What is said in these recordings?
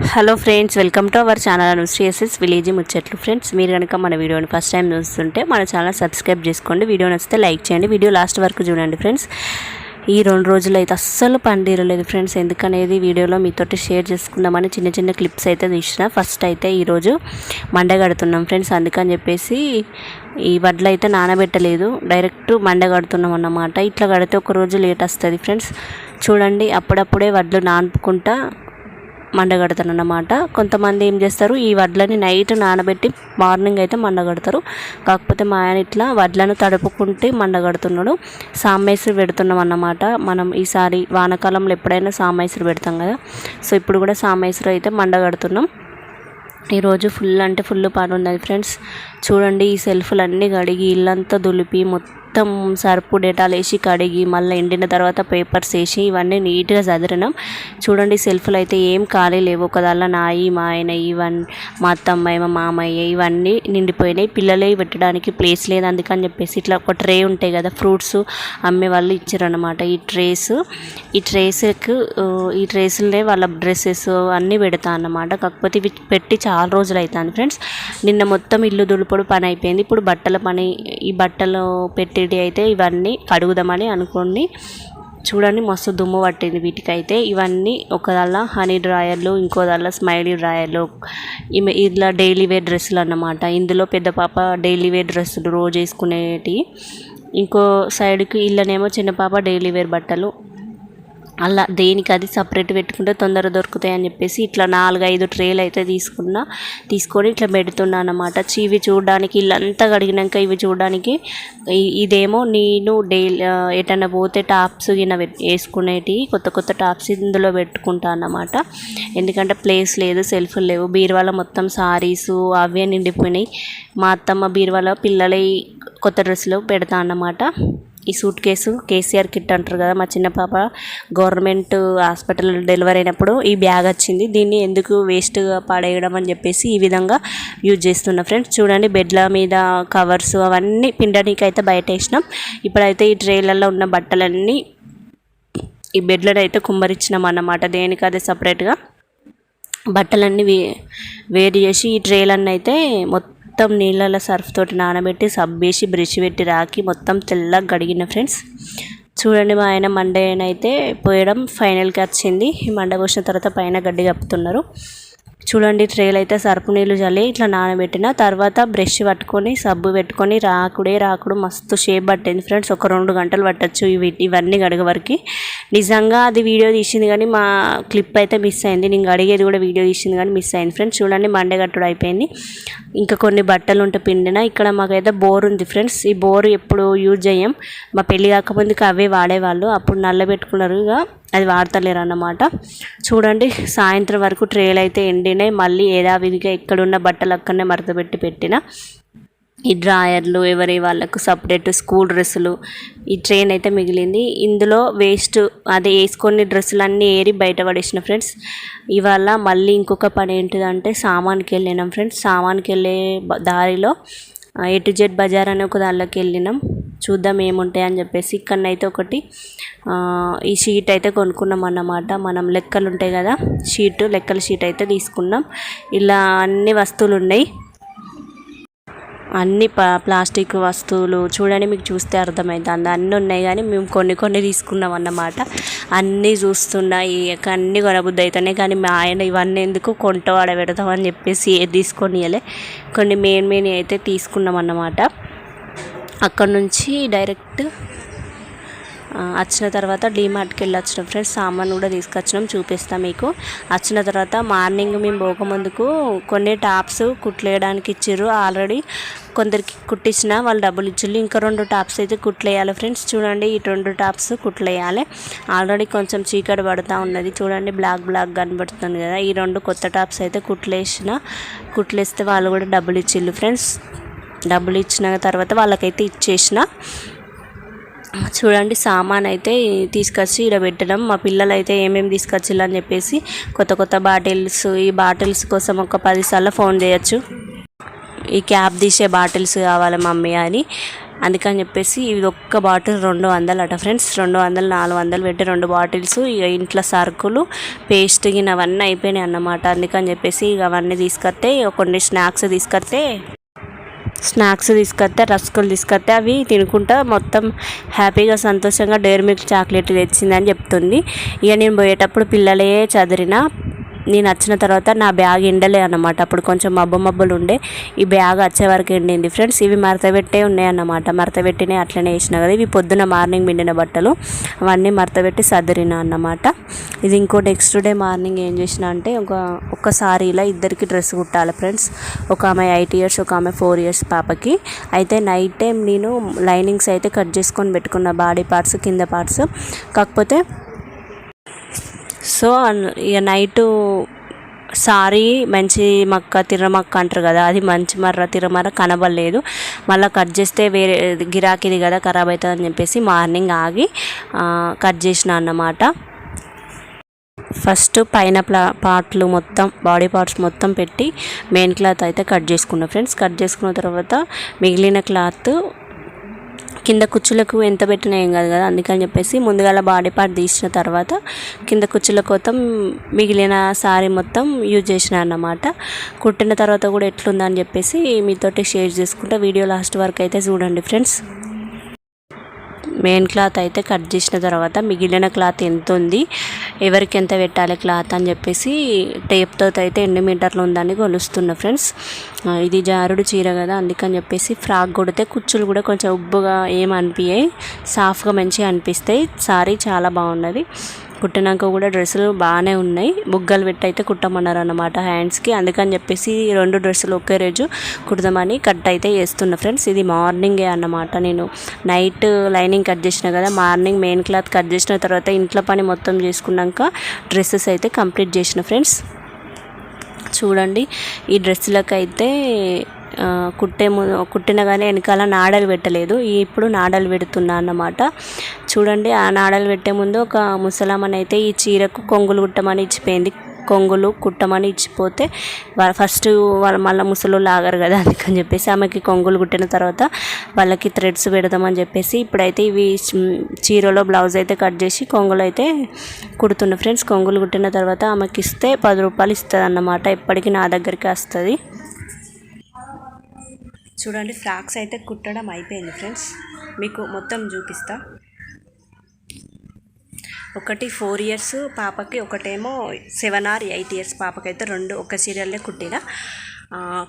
Hello friends welcome to our channel అనుశ్రీఎస్ఎస్ village ముచ్చట్లు. Friends మీరు కనుక మన వీడియోని ఫస్ట్ టైం చూస్తుంటే మన ఛానల్ సబ్స్క్రైబ్ చేసుకోండి. వీడియో నచ్చితే లైక్ చేయండి. వీడియో లాస్ట్ వరకు చూడండి ఫ్రెండ్స్. ఈ రెండు రోజులు అయితే అస్సలు పండిరలేదు ఫ్రెండ్స్. ఎందుకనేది వీడియోలో మీతోటి షేర్ చేసుకుందామని చిన్న చిన్న క్లిప్స్ అయితే తీసిన. ఫస్ట్ అయితే ఈరోజు మండ కడుతున్నాం ఫ్రెండ్స్. అందుకని చెప్పేసి ఈ వడ్లు అయితే నానబెట్టలేదు. డైరెక్ట్ మండ కడుతున్నాం అన్నమాట. ఇట్లా కడితే ఒక రోజు లేట్ వస్తుంది ఫ్రెండ్స్. చూడండి అప్పుడప్పుడే వడ్లు నానుపుకుంటా మండగడతాను అన్నమాట కొంతమంది ఏం చేస్తారు ఈ వడ్లని నైట్ నానబెట్టి మార్నింగ్ అయితే మండగడతారు. కాకపోతే మా ఆయన ఇట్లా వడ్లను తడుపుకుంటే మండగడుతున్నాడు. సామేశ్వరి పెడుతున్నాం అన్నమాట మనం ఈసారి వానాకాలంలో ఎప్పుడైనా సామేశ్వరి పెడతాం కదా. సో ఇప్పుడు కూడా సామేశ్వరి అయితే మండగడుతున్నాం. ఈరోజు ఫుల్ అంటే ఫుల్ పని ఉన్నది ఫ్రెండ్స్. చూడండి ఈ సెల్ఫ్లు అన్నీ కడిగి ఇల్లంతా దులిపి మొత్తం మొత్తం సర్పు డేటాలు వేసి కడిగి మళ్ళీ ఎండిన తర్వాత పేపర్స్ వేసి ఇవన్నీ నీట్గా చదిరినాం చూడండి సెల్ఫ్లు అయితే ఏం ఖాళీ లేవు. ఒకదాల్లో నాయి మా ఆయన ఇవన్నీ మా అత్తమ్మాయి మా మామయ్య ఇవన్నీ నిండిపోయినాయి. పిల్లలే పెట్టడానికి ప్లేస్ లేదు అందుకని చెప్పేసి ఇట్లా ఒక ట్రే ఉంటాయి కదా ఫ్రూట్స్ అమ్మే వాళ్ళు ఇచ్చారనమాట ఈ ట్రేస్ ఈ ట్రేస్కు ఈ ట్రేస్లే వాళ్ళ డ్రెస్సెస్ అన్నీ పెడతా అన్నమాట. కాకపోతే ఇవి పెట్టి చాలా రోజులు అవుతుంది ఫ్రెండ్స్. నిన్న మొత్తం ఇల్లు దులుపుడు పని అయిపోయింది. ఇప్పుడు బట్టల పని ఈ బట్టలు పెట్టి అయితే ఇవన్నీ కడుగుదామని అనుకోండి. చూడండి మస్తు దుమ్ము పట్టింది వీటికైతే. ఇవన్నీ ఒకదాల హనీ డ్రాయర్లు ఇంకోదాల స్మైలీ డ్రాయర్లు. ఇలా డైలీ వేర్ డ్రెస్సులు అన్నమాట. ఇందులో పెద్ద పాప డైలీ వేర్ డ్రెస్సులు రోజు వేసుకునేటి. ఇంకో సైడ్కి ఇళ్ళనేమో చిన్న పాప డైలీ వేర్ బట్టలు. అలా దేనికి అది సపరేట్ పెట్టుకుంటే తొందర దొరుకుతాయి అని చెప్పేసి ఇట్లా నాలుగు ఐదు ట్రేలు అయితే తీసుకున్నా తీసుకొని ఇట్లా పెడుతున్నా అనమాట ఇవి చూడడానికి ఇల్లంతా కడిగినాక ఇవి చూడడానికి ఇదేమో నేను డైలీ ఎటన్నా పోతే టాప్స్ గిన వేసుకునేటి కొత్త కొత్త టాప్స్ ఇందులో పెట్టుకుంటా అన్నమాట. ఎందుకంటే ప్లేస్ లేదు సెల్ఫ్లు లేవు. బీరువాల మొత్తం సారీస్ అవే నిండిపోయినాయి. మా అత్తమ్మ బీరువాల పిల్లలై కొత్త డ్రెస్సులు పెడతా అన్నమాట. ఈ సూట్ కేసు కేసీఆర్ కిట్ అంటారు కదా మా చిన్న పాప. గవర్నమెంట్ హాస్పిటల్ డెలివరీ అయినప్పుడు ఈ బ్యాగ్ వచ్చింది. దీన్ని ఎందుకు వేస్ట్గా పాడేయడం అని చెప్పేసి ఈ విధంగా యూజ్ చేస్తున్నా ఫ్రెండ్స్. చూడండి బెడ్ల మీద కవర్స్ అవన్నీ పిండడానికి అయితే బయట వేసినాం. ఇప్పుడైతే ఈ ట్రేలలో ఉన్న బట్టలన్నీ ఈ బెడ్లను అయితే కుమ్మరిచ్చినాం అన్నమాట. దేనికి అదే సపరేట్గా బట్టలన్నీ వే వేడి చేసి ఈ ట్రేలన్నీ అయితే మొత్తం మొత్తం నీళ్ళలో సర్ఫ్ తోటి నానబెట్టి సబ్బేసి బ్రష్ పెట్టి రాకి మొత్తం తెల్లగా గడిగిన ఫ్రెండ్స్. చూడండి మా ఆయన మండేనైతే పోయడం ఫైనల్కి వచ్చింది. మండ పోసిన తర్వాత పైన గడ్డి కప్పుతున్నారు. చూడండి ట్రేలు అయితే సరుపు నీళ్ళు చల్లి ఇట్లా నానబెట్టిన తర్వాత బ్రష్ పట్టుకొని సబ్బు పెట్టుకొని రాకుడే రాకుడు మస్తు షేప్ పట్టింది ఫ్రెండ్స్. ఒక రెండు గంటలు పట్టచ్చు ఇవి ఇవన్నీ గడగ వరకు. నిజంగా అది వీడియో తీసింది కానీ మా క్లిప్ అయితే మిస్ అయింది. నేను అడిగేది కూడా వీడియో తీసింది కానీ మిస్ అయింది ఫ్రెండ్స్. చూడండి మండే గట్టుడు అయిపోయింది. ఇంకా కొన్ని బట్టలు ఉంటే పిండిన. ఇక్కడ మాకైతే బోర్ ఉంది ఫ్రెండ్స్. ఈ బోర్ ఎప్పుడు యూజ్ చేయం. మా పెళ్ళి కాకముందుకు అవే వాడేవాళ్ళు. అప్పుడు నల్ల పెట్టుకున్నారు ఇక. అది వాడతలేరు అన్నమాట చూడండి సాయంత్రం వరకు ట్రేలు అయితే ఎండినాయి. మళ్ళీ ఏదావిధిగా ఎక్కడున్న బట్టలు అక్కడనే మరతపెట్టి పెట్టిన. ఈ డ్రాయర్లు ఎవరి వాళ్ళకు సపరేట్ స్కూల్ డ్రెస్సులు ఈ ట్రైన్ అయితే మిగిలింది. ఇందులో వేస్ట్ అదే వేసుకొని డ్రెస్సులు అన్నీ ఏరి బయట పడేసిన ఫ్రెండ్స్. ఇవాళ మళ్ళీ ఇంకొక పని ఏంటిదంటే సామాన్కి వెళ్ళినాం ఫ్రెండ్స్. సామాన్కి వెళ్ళే దారిలో ఏ టు జెడ్ బజార్ అనే ఒక దానిలోకి వెళ్ళినాం. చూద్దాం ఏముంటాయి అని చెప్పేసి ఇక్కడనైతే ఒకటి ఈ షీట్ అయితే కొనుక్కున్నాం అన్నమాట. మనం లెక్కలు ఉంటాయి కదా షీటు లెక్కల షీట్ అయితే తీసుకున్నాం. ఇలా అన్ని వస్తువులు ఉన్నాయి. అన్ని ప్లాస్టిక్ వస్తువులు చూడండి మీకు చూస్తే అర్థమవుతుంది అన్నీ ఉన్నాయి కానీ మేము కొన్ని కొన్ని తీసుకున్నాం అన్నమాట. అన్నీ చూస్తున్నాయి అన్నీ కొనబుద్ధి అవుతున్నాయి కానీ మా ఆయన ఇవన్నీ ఎందుకు కొంట వాడ పెడతామని చెప్పేసి ఏది తీసుకొని కొన్ని మెయిన్ మెయిన్ అయితే తీసుకున్నాం అన్నమాట. అక్కడ నుంచి డైరెక్ట్ వచ్చిన తర్వాత డీమార్ట్కి వెళ్ళి వచ్చినాం ఫ్రెండ్స్ సామాన్ కూడా తీసుకొచ్చినాం చూపిస్తాం మీకు. వచ్చిన తర్వాత మార్నింగ్ మేము పోకముందుకు కొన్ని టాప్స్ కుట్లేయడానికి ఇచ్చారు ఆల్రెడీ కొందరికి కుట్టించిన వాళ్ళు డబ్బులు ఇచ్చారు ఇంకా రెండు టాప్స్ అయితే కుట్లేయాలి ఫ్రెండ్స్ చూడండి ఈ రెండు టాప్స్ కుట్లేయాలి. ఆల్రెడీ కొంచెం చీకటి పడుతూ ఉన్నది. చూడండి బ్లాక్ బ్లాక్ కనబడుతుంది కదా. ఈ రెండు కొత్త టాప్స్ అయితే కుట్లేసిన కుట్లేస్తే వాళ్ళు కూడా డబ్బులు ఇచ్చిళ్ళు ఫ్రెండ్స్ డబ్బులు ఇచ్చిన తర్వాత వాళ్ళకైతే ఇచ్చేసిన. చూడండి సామాన్ అయితే తీసుకొచ్చి ఇక్కడ పెట్టడం. మా పిల్లలు అయితే ఏమేమి తీసుకొచ్చిల్లు చెప్పేసి కొత్త కొత్త బాటిల్స్ ఈ బాటిల్స్ కోసం ఒక పదిసార్లు ఫోన్ చేయొచ్చు. ఈ క్యాప్ తీసే బాటిల్స్ కావాలి మమ్మీ అని. అందుకని చెప్పేసి ఇది ఒక్క బాటిల్ రెండు వందలు అట ఫ్రెండ్స్. రెండు వందలు నాలుగు వందలు పెట్టి రెండు బాటిల్స్ ఇక ఇంట్లో సరుకులు పేస్ట్ గిన అయిపోయినాయి అన్నమాట. అందుకని చెప్పేసి ఇక అవన్నీ తీసుకొస్తే కొన్ని స్నాక్స్ తీసుకొస్తే స్నాక్స్ తీసుకొస్తే రస్కులు తీసుకొస్తే అవి తినుకుంటా మొత్తం హ్యాపీగా సంతోషంగా డైరీ మిల్క్ చాక్లెట్ తెచ్చిందని చెప్తుంది. ఇక నేను పోయేటప్పుడు పిల్లలే చదిరిన నేను వచ్చిన తర్వాత నా బ్యాగ్ ఎండలే అన్నమాట. అప్పుడు కొంచెం మబ్బు మబ్బులు ఉండే ఈ బ్యాగ్ వచ్చే వరకు ఎండింది. ఫ్రెండ్స్ ఇవి మరతబెట్టే ఉన్నాయి అన్నమాట అట్లనే వేసిన కదా. ఇవి పొద్దున మార్నింగ్ పిండిన బట్టలు అవన్నీ మడతపెట్టి సదిరిన అన్నమాట. ఇది ఇంకో నెక్స్ట్ డే మార్నింగ్ ఏం చేసిన అంటే ఒక ఒక్కసారి ఇలా ఇద్దరికి డ్రెస్ కుట్టాలి ఫ్రెండ్స్ ఒక ఆమె ఎయిట్ ఇయర్స్ ఒక ఆమె ఫోర్ ఇయర్స్ పాపకి. అయితే నైట్ టైం నేను లైనింగ్స్ అయితే కట్ చేసుకొని పెట్టుకున్న బాడీ పార్ట్స్ కింద పార్ట్స్ కాకపోతే సో ఇక నైటు సారీ మంచి మక్క తిరమక్క అంటారు కదా అది మంచి మర్ర తిరమర్ర కనబడలేదు. మళ్ళీ కట్ చేస్తే వేరే గిరాకీది కదా ఖరాబ్ అవుతుంది అని చెప్పేసి మార్నింగ్ ఆగి కట్ చేసిన అన్నమాట. ఫస్ట్ పైన ప్లా పార్ట్లు మొత్తం బాడీ పార్ట్స్ మొత్తం పెట్టి మెయిన్ క్లాత్ అయితే కట్ చేసుకున్నా. ఫ్రెండ్స్ కట్ చేసుకున్న తర్వాత మిగిలిన క్లాత్ కింద కుచ్చులకు ఎంత పెట్టినా ఏం కాదు కదా అందుకని చెప్పేసి ముందుగాల బాడీ పార్ట్ తీసిన తర్వాత కింద కుచ్చుల కోసం మిగిలిన సారీ మొత్తం యూజ్ చేసిన అన్నమాట. కుట్టిన తర్వాత కూడా ఎట్లుందని చెప్పేసి మీతోటి షేర్ చేసుకుంటా. వీడియో లాస్ట్ వరకు అయితే చూడండి ఫ్రెండ్స్. మెయిన్ క్లాత్ అయితే కట్ చేసిన తర్వాత మిగిలిన క్లాత్ ఎంత ఉంది ఎవరికి ఎంత పెట్టాలి క్లాత్ అని చెప్పేసి టేప్తో అయితే ఎన్ని మీటర్లు ఉందని కొలుస్తున్నా ఫ్రెండ్స్. ఇది జారుడు చీర కదా అందుకని చెప్పేసి ఫ్రాక్ కొడితే కుచ్చులు కూడా కొంచెం ఉబ్బుగా ఏం అనిపించాయి సాఫ్గా మంచిగా అనిపిస్తాయి. సారీ చాలా బాగున్నది కుట్టినాక కూడా డ్రెస్సులు బాగానే ఉన్నాయి. బుగ్గలు పెట్టి అయితే కుట్టమన్నారు అన్నమాట హ్యాండ్స్కి. అందుకని చెప్పేసి రెండు డ్రెస్సులు ఒకే రోజు కుడదామని కట్ అయితే వేస్తున్నా ఫ్రెండ్స్. ఇది మార్నింగే అన్నమాట నేను. నైట్ లైనింగ్ కట్ చేసిన కదా మార్నింగ్ మెయిన్ క్లాత్ కట్ చేసిన తర్వాత ఇంట్లో పని మొత్తం చేసుకున్నాక డ్రెస్సెస్ అయితే కంప్లీట్ చేసిన ఫ్రెండ్స్. చూడండి ఈ డ్రెస్సులకైతే కుట్టే ముందు కుట్టిన కానీ వెనకాల నాడలు పెట్టలేదు. ఇప్పుడు నాడలు పెడుతున్నా అన్నమాట. చూడండి ఆ నాడలు పెట్టే ముందు ఒక ముసలామని అయితే ఈ చీరకు కొంగులు కుట్టమని ఇచ్చిపోయింది. కొంగులు కుట్టమని ఇచ్చిపోతే వాళ్ళ ఫస్ట్ వాళ్ళు మళ్ళీ ముసలు లాగరు కదా అందుకని చెప్పేసి ఆమెకి కొంగులు కుట్టిన తర్వాత వాళ్ళకి థ్రెడ్స్ పెడదామని చెప్పేసి ఇప్పుడైతే ఇవి చీరలో బ్లౌజ్ అయితే కట్ చేసి కొంగులు అయితే కుడుతున్నా ఫ్రెండ్స్ కొంగులు కుట్టిన తర్వాత ఆమెకి ఇస్తే పది రూపాయలు ఇస్తుంది అన్నమాట ఎప్పటికీ నా దగ్గరికి వస్తుంది. చూడండి ఫ్రాక్స్ అయితే కుట్టడం అయిపోయింది. ఫ్రెండ్స్ మీకు మొత్తం చూపిస్తా. ఒకటి ఫోర్ ఇయర్స్ పాపకి ఒకటేమో సెవెన్ ఆర్ ఎయిట్ ఇయర్స్ పాపకి అయితే రెండు ఒక సీరియల్లే కుట్టిన.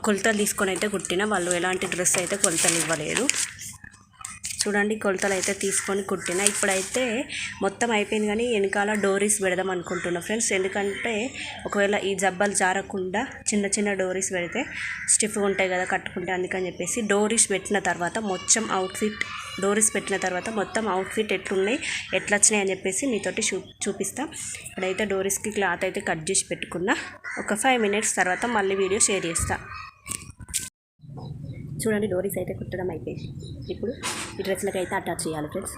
కొలతలు తీసుకొని అయితే కుట్టిన. వాళ్ళు ఎలాంటి డ్రెస్ అయితే కొలతలు ఇవ్వలేదు. చూడండి కొలతలు అయితే తీసుకొని కుట్టిన. ఇప్పుడైతే మొత్తం అయిపోయింది కానీ వెనకాల డోరీస్ పెడదాం అనుకుంటున్నా ఫ్రెండ్స్. ఎందుకంటే ఒకవేళ ఈ జబ్బలు జారకుండా చిన్న చిన్న డోరీస్ పెడితే స్టిఫ్గా ఉంటాయి కదా కట్టుకుంటే అందుకని చెప్పేసి డోరీస్ పెట్టిన తర్వాత మొత్తం అవుట్ఫిట్ డోరీస్ పెట్టిన తర్వాత మొత్తం అవుట్ఫిట్ ఎట్లున్నాయి ఎట్లా వచ్చినాయి అని చెప్పేసి మీతోటి చూ చూపిస్తా. ఇప్పుడైతే డోరీస్కి క్లాత్ అయితే కట్ చేసి పెట్టుకున్నా. ఒక ఫైవ్ మినిట్స్ తర్వాత మళ్ళీ వీడియో షేర్ చేస్తాను చూడండి డోరీస్ అయితే కుట్టడం అయిపోయింది. ఇప్పుడు ఈ డ్రెస్లకి అయితే అటాచ్ చేయాలి ఫ్రెండ్స్.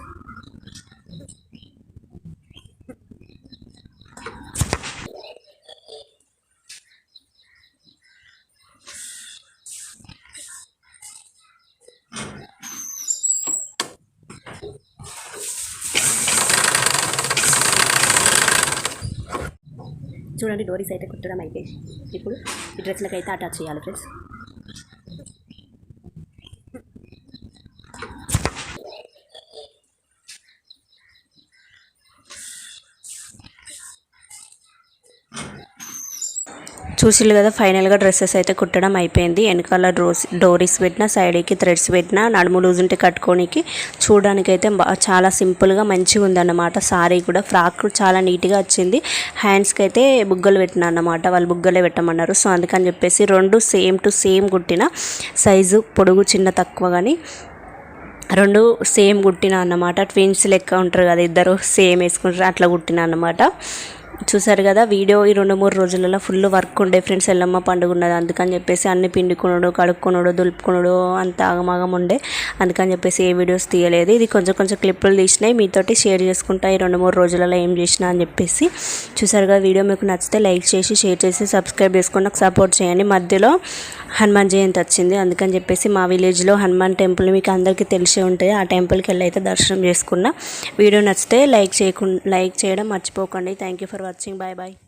చూడండి డోరీస్ అయితే కుట్టడం అయిపోయింది. ఇప్పుడు ఈ డ్రెస్లకి అయితే అటాచ్ చేయాలి ఫ్రెండ్స్. చూసిల్లు కదా ఫైనల్గా డ్రెస్సెస్ అయితే కుట్టడం అయిపోయింది. వెనకాల డ్రోస్ డోరీస్ పెట్టిన సైడ్కి థ్రెడ్స్ పెట్టిన నడుము లూజ్ ఉంటే కట్టుకోనికి చూడడానికైతే చాలా సింపుల్గా మంచిగా ఉందన్నమాట సారీ కూడా ఫ్రాక్ చాలా నీట్గా వచ్చింది. హ్యాండ్స్కి అయితే బుగ్గలు పెట్టిన అన్నమాట వాళ్ళు బుగ్గలే పెట్టమన్నారు. సో అందుకని చెప్పేసి రెండు సేమ్ టు సేమ్ కుట్టిన సైజు పొడుగు చిన్న తక్కువ కానీ రెండు సేమ్ కుట్టిన అన్నమాట. ట్విన్స్ లెక్క ఉంటారు కదా ఇద్దరు సేమ్ వేసుకుంటారు అట్లా కుట్టిన అన్నమాట. చూసారు కదా వీడియో ఈ రెండు మూడు రోజులలో ఫుల్ వర్క్ ఉండే. ఫ్రెండ్స్ ఎల్లమ్మ పండుగ ఉన్నది. అందుకని చెప్పేసి అన్ని పిండుకునుడు కడుక్కునుడు దులుపుకునుడు అంత ఆగమాగం ఉండే. అందుకని చెప్పేసి ఏ వీడియోస్ తీయలేదు. ఇది కొంచెం కొంచెం క్లిప్పులు తీసినాయి. మీతోటి షేర్ చేసుకుంటా ఈ రెండు మూడు రోజులలో ఏం చేసినా అని చెప్పేసి. చూసారు కదా వీడియో మీకు నచ్చితే లైక్ చేసి షేర్ చేసి సబ్స్క్రైబ్ చేసుకుని నాకు సపోర్ట్ చేయండి. మధ్యలో హనుమాన్ జయంతి వచ్చింది. అందుకని చెప్పేసి మా విలేజ్లో హనుమాన్ టెంపుల్ మీకు అందరికీ తెలిసే ఉంటాయి ఆ టెంపుల్కి వెళ్ళి అయితే దర్శనం చేసుకున్నా. వీడియో నచ్చితే లైక్ చేయకుండా లైక్ చేయడం మర్చిపోకండి. Thank you for watching. Bye bye